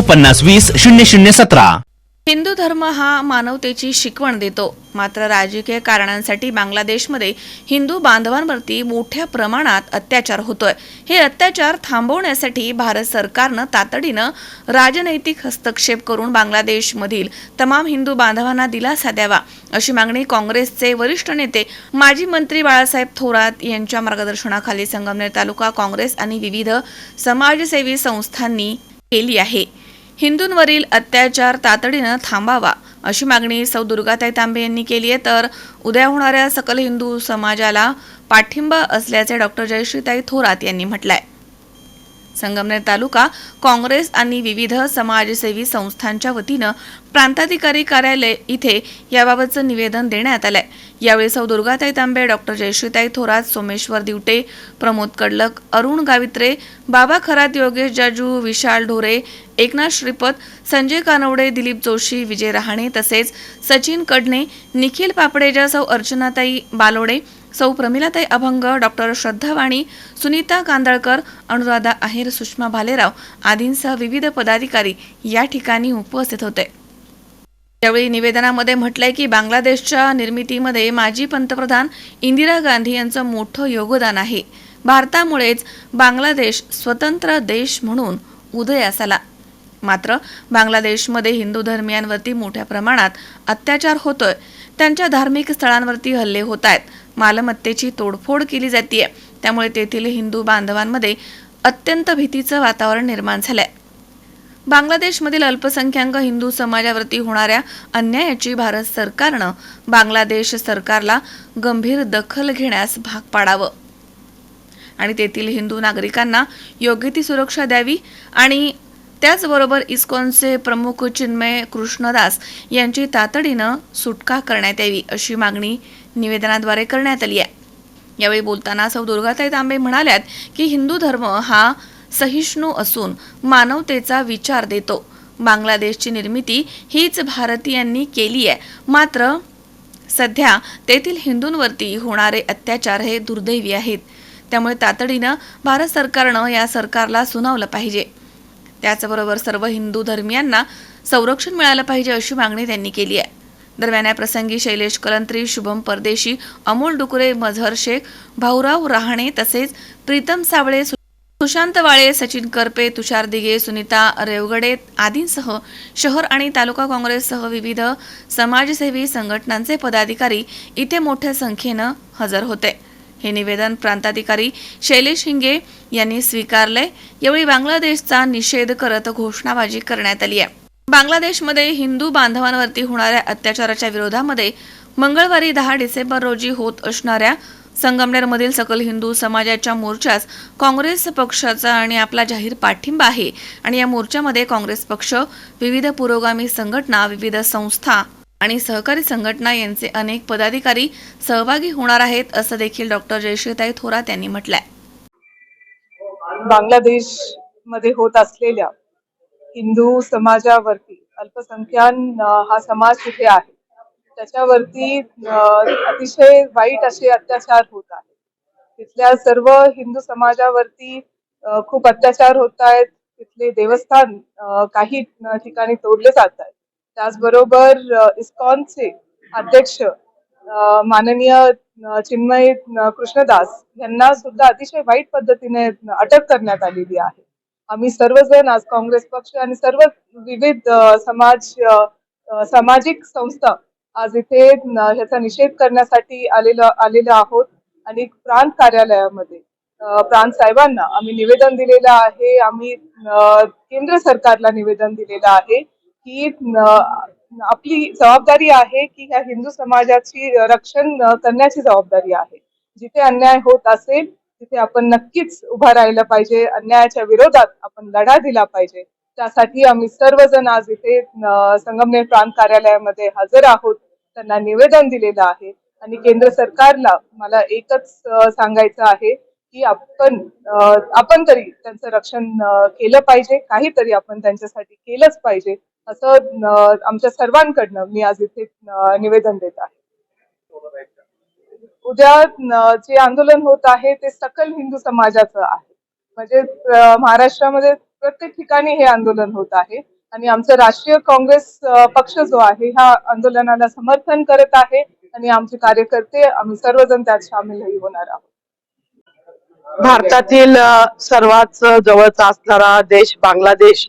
पन्नास वीस शून्य शून्य सतरा. हिंदू धर्म हा मानवतेची शिकवण देतो. मात्र राजकीय कारणांसाठी बांगलादेशमध्ये हिंदू बांधवांवरती मोठ्या प्रमाणात अत्याचार होतोय. हे अत्याचार थांबवण्यासाठी भारत सरकारनं तातडीनं राजनैतिक हस्तक्षेप करून बांगलादेशमधील तमाम हिंदू बांधवांना दिलासा द्यावा अशी मागणी काँग्रेसचे वरिष्ठ नेते माजी मंत्री बाळासाहेब थोरात यांच्या मार्गदर्शनाखाली संगमनेर तालुका काँग्रेस आणि विविध समाजसेवी संस्थांनी केली आहे. हिंदूंवरील अत्याचार तातडीनं थांबावा अशी मागणी सौ दुर्गाताई तांबे यांनी केली आहे. तर उद्या होणाऱ्या सकल हिंदू समाजाला पाठिंबा असल्याचे डॉक्टर जयश्रीताई थोरात यांनी म्हटलंय. संगमनेर तालुका काँग्रेस आणि विविध समाजसेवी संस्थांच्या वतीनं प्रांताधिकारी कार्यालय इथे याबाबतचं निवेदन देण्यात आलंय. यावेळी सौ दुर्गाताई तांबे डॉक्टर जयश्रीताई थोरात सोमेश्वर दिवटे प्रमोद कडलक अरुण गावित्रे बाबा खरात योगेश जाजू विशाल ढोरे एकनाथ श्रीपत संजय कानवडे दिलीप जोशी विजय रहाणे तसेच सचिन कडणे निखिल पापडेजा सौ अर्चनाताई बालोडे सौ प्रमिलाताई अभंग डॉक्टर श्रद्धावाणी सुनीता कांदळकर अनुराधा आहेर सुषमा भालेराव आदींसह विविध पदाधिकारी या ठिकाणी उपस्थित होते. यावेळी निवेदनामध्ये म्हटलंय की बांगलादेशच्या निर्मितीमध्ये माजी पंतप्रधान इंदिरा गांधी यांचं मोठं योगदान आहे. भारतामुळेच बांगलादेश स्वतंत्र देश म्हणून उदयास आला मात्र बांगलादेशमध्ये हिंदू धर्मियांवरती मोठ्या प्रमाणात अत्याचार होतोय. त्यांच्या धार्मिक स्थळांवरती हल्ले होत आहेत. मालमत्तेची तोडफोड केली जाते त्यामुळे तेथील हिंदू बांधवांमध्ये अत्यंत भीतीचं वातावरण निर्माण झालंय. बांगलादेशमधील अल्पसंख्याक हिंदू समाजावरती होणाऱ्या अन्यायाची भारत सरकारनं बांगलादेश सरकारला गंभीर दखल घेण्यास भाग पाडावं. आणि तेथील हिंदू नागरिकांना योग्य ती सुरक्षा द्यावी आणि त्याचबरोबर इस्कॉनचे प्रमुख चिन्मय कृष्णदास यांची तातडीनं सुटका करण्यात यावी अशी मागणी निवेदनाद्वारे करण्यात आली आहे. यावेळी बोलताना सौ दुर्गाताई तांबे म्हणाल्यात की हिंदू धर्म हा सहिष्णू असून मानवतेचा विचार देतो. बांगलादेशची निर्मिती हीच भारतीयांनी केली आहे. मात्र सध्या तेथील हिंदूंवरती होणारे अत्याचार हे दुर्दैवी आहेत. त्यामुळे तातडीनं भारत सरकारनं या सरकारला सुनावलं पाहिजे. त्याचबरोबर सर्व हिंदू धर्मियांना संरक्षण मिळालं पाहिजे अशी मागणी त्यांनी केली आहे. दरम्यान या प्रसंगी शैलेश कलंत्री शुभम परदेशी अमोल डुकरे मझहर शेख भाऊराव रहाणे तसेच प्रीतम सावळे सु- सुशांत वाळे सचिन करपे तुषार दिगे सुनीता रेवगडे आदींसह शहर आणि तालुका काँग्रेससह विविध समाजसेवी संघटनांचे पदाधिकारी इथे मोठ्या संख्येनं हजर होते. हे निवेदन प्रांताधिकारी शैलेश हिंगे यांनी स्वीकारले यावेळी बांगलादेशचा निषेध करत घोषणाबाजी करण्यात आली आहे. बांगलादेशमध्ये हिंदू बांधवांवरती होणाऱ्या अत्याचाराच्या विरोधामध्ये मंगळवारी दहा डिसेंबर रोजी होत असणाऱ्या संगमनेरमधील सकल हिंदू समाजाच्या मोर्चास काँग्रेस पक्षाचा आणि आपला जाहीर पाठिंबा आहे. आणि या मोर्चामध्ये काँग्रेस पक्ष विविध पुरोगामी संघटना विविध संस्था आणि सहकारी संघटना यांचे अनेक पदाधिकारी सहभागी होणार आहेत असं देखील डॉक्टर जयश्रीताई थोरात यांनी म्हटलंय. बांगलादेशमध्ये होत असलेल्या हिंदू समाजावरती अल्पसंख्यान हा समाज तिथे आहे. त्याच्यावरती अतिशय वाईट असे अत्याचार होत आहेत. तिथल्या सर्व हिंदू समाजावरती खूप अत्याचार होत आहेत. तिथले देवस्थान काही ठिकाणी तोडले जात आहेत. त्याचबरोबर इस्कॉनचे अध्यक्ष माननीय चिन्मय कृष्णदास यांना सुद्धा अतिशय वाईट पद्धतीने अटक करण्यात आलेली आहे. आम्ही सर्वजण आज काँग्रेस पक्ष आणि सर्व विविध समाज सामाजिक संस्था आज इथे ह्याचा निषेध करण्यासाठी आलेलो आलेलो आहोत आणि प्रांत कार्यालयामध्ये प्रांत साहेबांना आम्ही निवेदन दिलेलं आहे. आम्ही केंद्र सरकारला निवेदन दिलेलं आहे की आपली जबाबदारी आहे की ह्या हिंदू समाजाची रक्षण करण्याची जबाबदारी आहे. जिथे अन्याय होत असेल तिथे आपण नक्कीच उभा राहिलं पाहिजे. अन्यायाच्या विरोधात आपण लढा दिला पाहिजे. त्यासाठी आम्ही सर्वजण आज इथे संगमनेर प्रांत कार्यालयामध्ये हजर आहोत. त्यांना निवेदन दिलेलं आहे. आणि केंद्र सरकारला मला एकच सांगायचं आहे की आपण आपण तरी त्यांचं रक्षण केलं पाहिजे. काहीतरी आपण त्यांच्यासाठी केलंच पाहिजे. असं आमच्या सर्वांकडनं मी आज इथे निवेदन देत आहे. उद्या जे आंदोलन होत आहे ते सकल हिंदू समाजाचं आहे. म्हणजे महाराष्ट्रामध्ये प्रत्येक ठिकाणी हे आंदोलन होत आहे. आणि आमचं राष्ट्रीय काँग्रेस पक्ष जो आहे ह्या आंदोलनाला समर्थन करत आहे. आणि आमचे कार्यकर्ते आम्ही सर्वजण त्यात सामीलही होणार आहोत. भारतातील सर्वात जवळचा असणारा देश बांगलादेश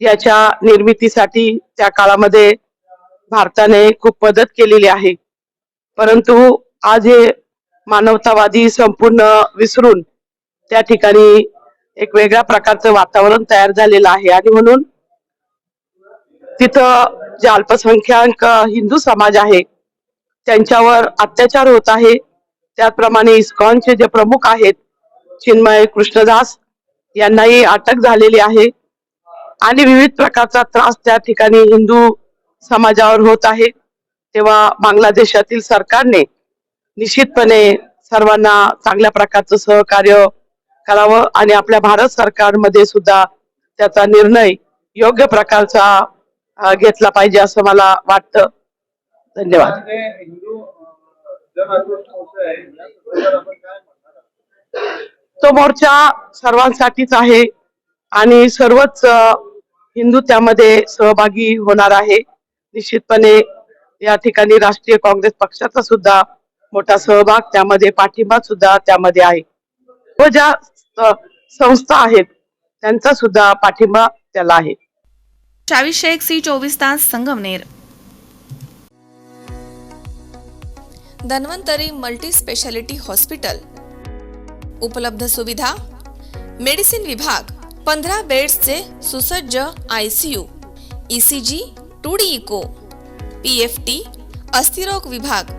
याच्या निर्मितीसाठी त्या काळामध्ये भारताने खूप मदत केलेली आहे. परंतु आज हे मानवतावादी संपूर्ण विसरून त्या ठिकाणी एक वेगळ्या प्रकारचं वातावरण तयार झालेलं आहे. आणि म्हणून तिथं जे अल्पसंख्याक हिंदू समाज आहे त्यांच्यावर अत्याचार होत आहे. त्याचप्रमाणे इस्कॉनचे जे प्रमुख आहेत चिन्मय कृष्णदास यांनाही अटक झालेली आहे. आणि विविध प्रकारचा त्रास त्या ठिकाणी हिंदू समाजावर होत आहे. तेव्हा बांगलादेशातील सरकारने निश्चितपणे सर्वांना चांगल्या प्रकारचं सहकार्य करावं आणि आपल्या भारत सरकारमध्ये सुद्धा त्याचा निर्णय योग्य प्रकारचा घेतला पाहिजे असं मला वाटतं. धन्यवाद. तो मोर्चा सर्वांसाठीच आहे आणि सर्वच हिंदू त्यामध्ये सहभागी होणार आहे. निश्चितपणे या ठिकाणी राष्ट्रीय काँग्रेस पक्षाचा सुद्धा मोठा सहभाग त्यामध्ये पाठिंबा सुद्धा त्यामध्ये आहे. व ज्या संस्था आहेत त्यांचा सुद्धा पाठिंबा त्याला आहे. चावीस शेख सी चोवीस तास Sangamner. Dhanwantari multi speciality hospital. उपलब्ध सुविधा मेडिसिन विभाग पंधरा बेड्सचे सुसज्ज I C U E C G two D echo P F T अस्थिरोग विभाग